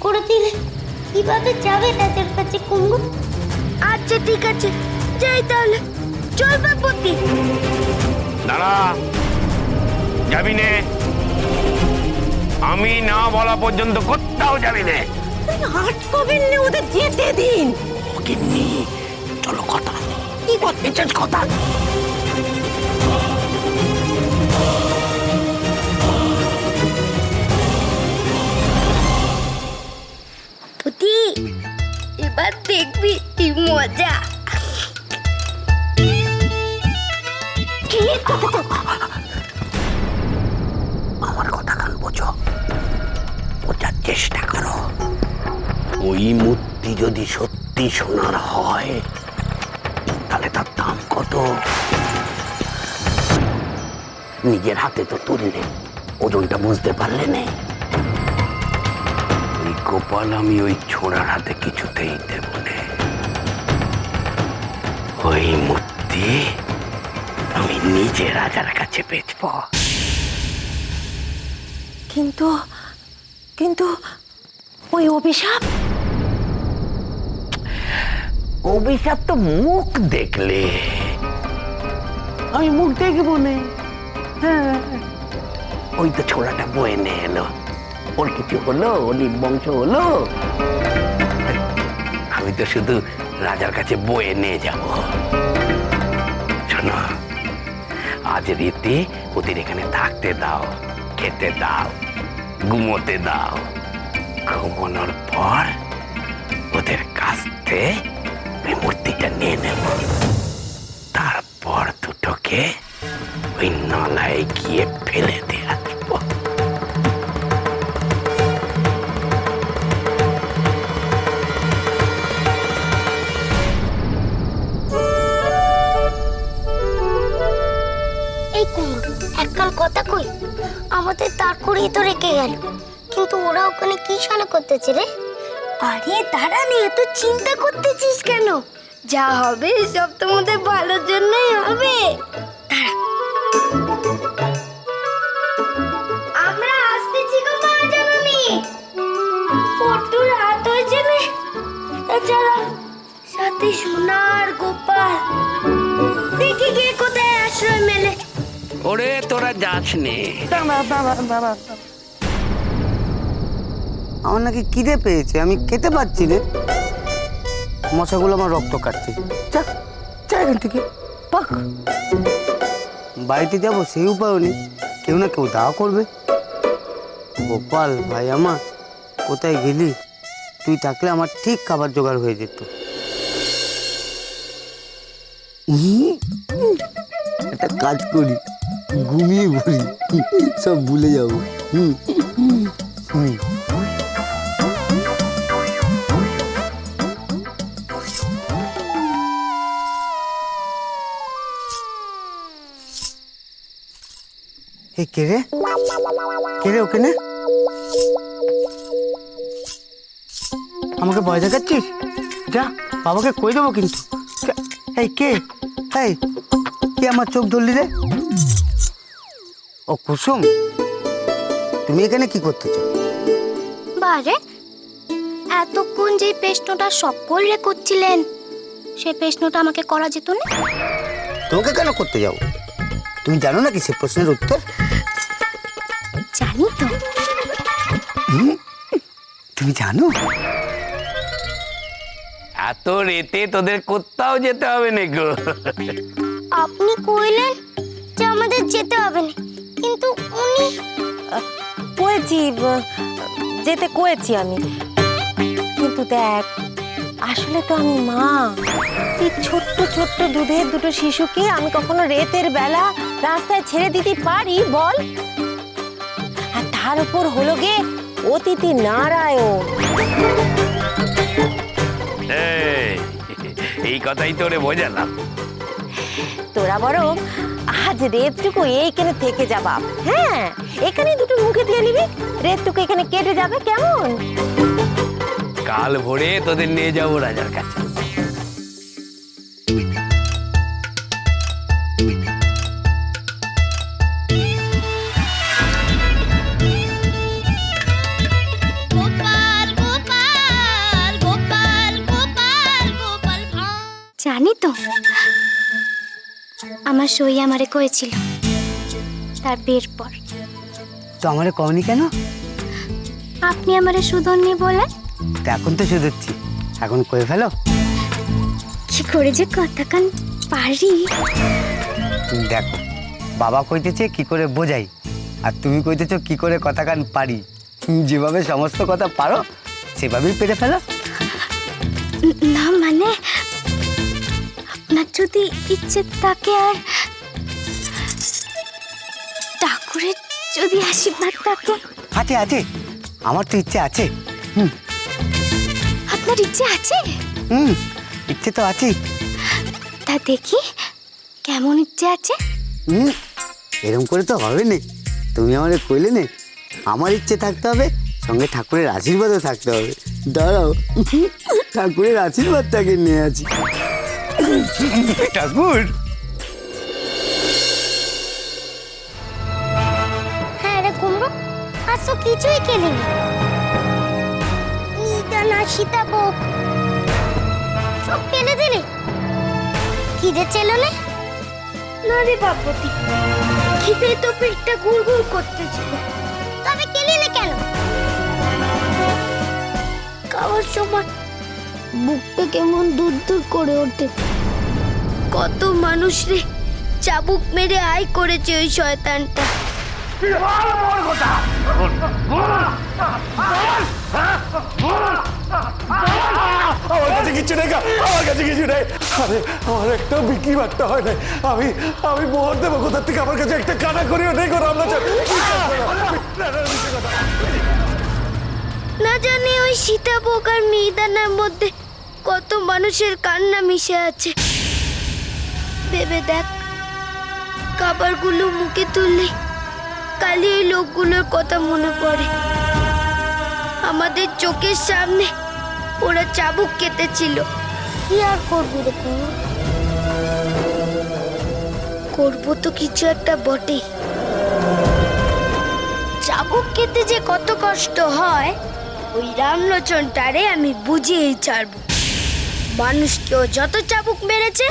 করে দিলে কীভাবে যাবে রাজার কাছে কুমড়ো আচ্ছা ঠিক আছে। যাই তাহলে। চল বাপতি দাঁড়া। যাবি নে আমি না বলা পর্যন্ত কোথাও যাবি নে আটকাবেন না ওদের যেতে দিন? গিন্নি চলো কথা। কি করতে চাস কথা? দেখবি, কি মজা। আমার কথা কান বোঝো। বোঝার চেষ্টা করো। ওই মূর্তি যদি সত্যি সোনার হয়, তাহলে তার দাম কত? নিজের হাতে তো তুললে, ওজনটা বুঝতে পারলে না। গোপাল আমি ওই ছোড়ার হাতে কিছুতেই দেব না। ওই মূর্তি আমি নিজে রাজার কাছে বেচবো। কিন্তু কিন্তু ওই অভিশাপ? অভিশাপ তো মুখ দেখলে। আমি মুখ দেখব না। হ্যাঁ। ওই তো ছোড়াটা বয়ে নিয়ে এলো। ওর কিছু হলো বংশ হলো। আমি তো শুধু রাজার কাছে বয়ে নিয়ে যাব। শোনো, আজ রীতি ওদের এখানে থাকতে দাও, খেতে দাও, ঘুমোতে দাও। ঘুমানোর পর ওদের কাছ থেকে ওই মূর্তিটা নিয়ে নেব। তারপর দুটোকে ওই নালায় গিয়ে ফেলে আমাদের তো রেখে গেল কিন্তু ওরা ওখানে কি শানা করতেছে রে? আরে দাঁড়া নিয়ে তো চিন্তা করতেছিস কেন? যা হবে, সব তোমাদের ভালোর জন্যই হবে। আমরা আসতেছি গো মা জাননি। তাছাড়া সাথে সোনার গোপাল। ওরে তোরা যাস নে। আমার নাকি খিদে পেয়েছে, আমি খেতে পাচ্ছি না। মশাগুলো আমার রক্ত কাটছে। যা এখান থেকে, পাক। বাড়িতে যাব সেই উপায়ও নেই, কেউ না কেউ দাওয়া করবে। গোপাল ভাই আমার, কোথায় গেলি? তুই থাকলে আমার ঠিক খাবার জোগাড় হয়ে যেত। একটা কাজ করি। ঘুমিয়ে পড়ি। সব ভুলে যাব। হুম। হুম। এই কে রে? কে রে আমাকে ভয় দেখাচ্ছিস? যা, বাবাকে কই দেবো কিন্তু? এই কে? এই, কে আমার চোখ ধরলি রে? ও কুসুম তুমি এখানে কি করতেছো? বারে এতক্ষণ যে প্রশ্নটা সকল রে করছিলেন সে প্রশ্নটা আমাকে করা যেত না? তোমাকে কেন করতে যাও তুমি জানো না কি সে প্রশ্নের উত্তর? জানি তো। তুমি জানো? এত রেতে তোদের কোথাও যেতে হবে না গো? আপনি কইলেন যে আমাদের যেতে হবে না। কয়েছি যেতে কয়েছি আমি। কিন্তু দেখ আসলে তো আমি মা। এই ছোট্ট ছোট্ট দুধের দুটো শিশুকে আমি কখনো রেতের বেলা রাস্তায় ছেড়ে দিতে পারি বল? আর তার উপর হলো গে অতিথি নারায়ণ। এই, এই কথাই তোরে বোঝালাম। তোরা বরং আজ রেতটুকু এইখানে থেকে যাবা। হ্যাঁ এখানে দুটো মুখে দিয়ে নিবি, রেতটুকু এখানে কেটে যাবে, কেমন? কাল ভোরে তোদের নিয়ে যাব রাজার কাছে। সই আমারে কয়েছিল। তার বিয়ের পর। তো আমারে কওনি কেন? আপনি আমারে সুধন্যি বলে? তা এখন তো শুধুচ্ছি। এখন কয়ে ফেলো। কি করে যে কথা কান পারি? দেখো বাবা কইতেছে কি করে বোঝাই আর তুমি কইতেছো কি করে কথা কান পারি। যেভাবে সমস্ত কথা পারো সেভাবেই পেরে ফেলো। না মানে আপনার যদি ইচ্ছে থাকে আর ঠাকুরের যদি আশীর্বাদ থাকে। আছে আছে। আমার তো ইচ্ছে আছে। হুম। আপনার ইচ্ছে আছে? হুম ইচ্ছে তো আছেই। তা দেখি কেমন ইচ্ছে আছে? হুম এরকম করে তো হবে না। তুমি আমারে কইলে নে আমার ইচ্ছে থাকতে হবে সঙ্গে ঠাকুরের আশীর্বাদও থাকতে হবে। দাঁড়াও ঠাকুরের আশীর্বাদটাকে নিয়ে আছি ঠাকুর হ্যাঁ রে কুমড়ো আজ তো কিছুই খেলিনি নিদানা সীতাভোগ সব ফেলে দিলি? খিদে ছিল না। না রে বাপতি খিদে তো পেটটা গুড়গুড় করতেছিল তবে খেলিলে কেন? খাওয়ার সময় বুকটা কেমন দূর দূর করে ওঠে। কত মানুষ রে চাবুক মেরে আয় করেছে ওই শয়তানটা। আমার কাছে কিছু নেই গা, আমার কাছে কিছু নেই। আরে আমার একটা বিক্রি হয় আমি আমি মোহর দেবো কোথার থেকে? আমার কাছে একটা কানা করিও নেই গো রামলাচ না জানি ওই সীতাভোগ আর মিহিদানার মধ্যে কত মানুষের কান্না মিশে আছে। ভেবে দেখ খাবারগুলো মুখে তুললে কালি ওই লোকগুলোর কথা মনে পড়ে। আমাদের চোখের সামনে ওরা চাবুক কেটেছিল। কি আর করবি রে করব তো কিছু একটা বটেই। চাবুক খেতে যে কত কষ্ট হয় ওই রামলোচনটারে আমি বুঝিয়েই ছাড়বো। মানুষকেও যত চাবুক মেরেছে,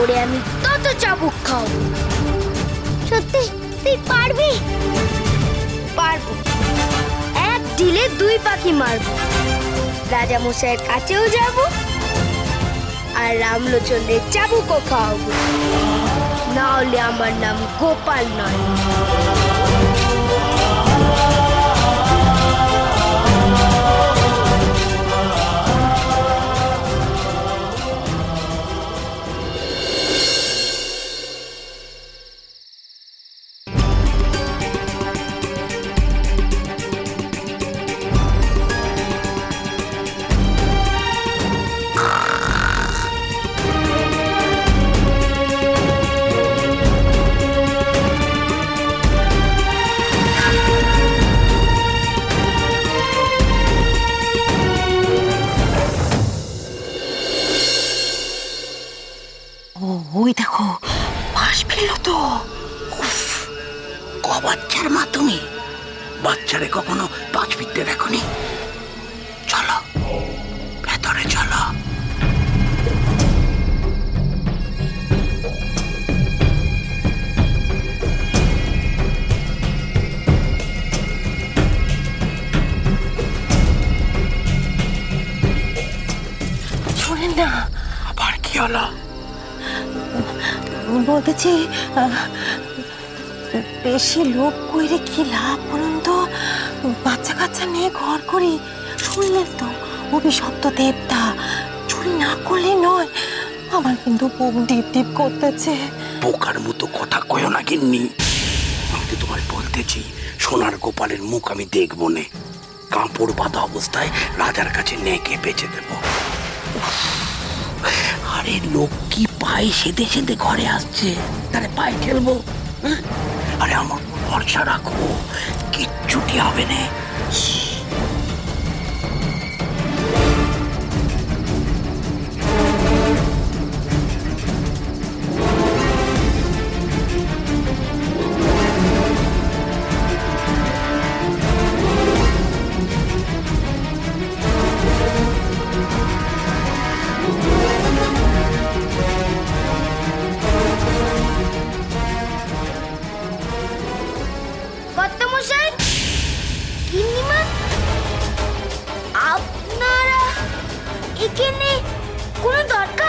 ওরে আমি তত চাবুক খাও। সত্যি, তুই পারবি? পারব। এক ঢিলে দুই পাখি মারবো। রাজা মশাইয়ের কাছেও যাব, আর রামলোচনের চাবুকও খাওয়াবো। না হলে আমার নাম গোপাল নয়। ওই দেখো, পাশ ফেলল তো। ক বাচ্চার মা তুমি? বাচ্চারে কখনো পাঁচ ফিরতে দেখনি? চলো, ভেতরে চলো। না, আবার কি হলো? বলতেছি বেশি লোক কইরে কি লাভ বলুন তো? বাচ্চা কাচ্চা নিয়ে ঘর করি, শুনলেন তো অভিশপ্ত দেবতা? চুরি না করলে নয়, আমার কিন্তু বুক ডিপ ডিপ করতেছে। বোকার মতো কথা কয়ো না, গিন্নি। আমি তো তোমায় বলতেছি, সোনার গোপালের মুখ আমি দেখব নে। কাপড় বাঁধা অবস্থায় রাজার কাছে নেকে বেঁচে দেব। আরে লোক কি পায়ে সেতে সেদে ঘরে আসছে তারে পায়ে ঠেলবো হ্যাঁ? আরে আমার ভরসা রাখো কিচ্ছুটি হবে না কেনে কোনো দরকার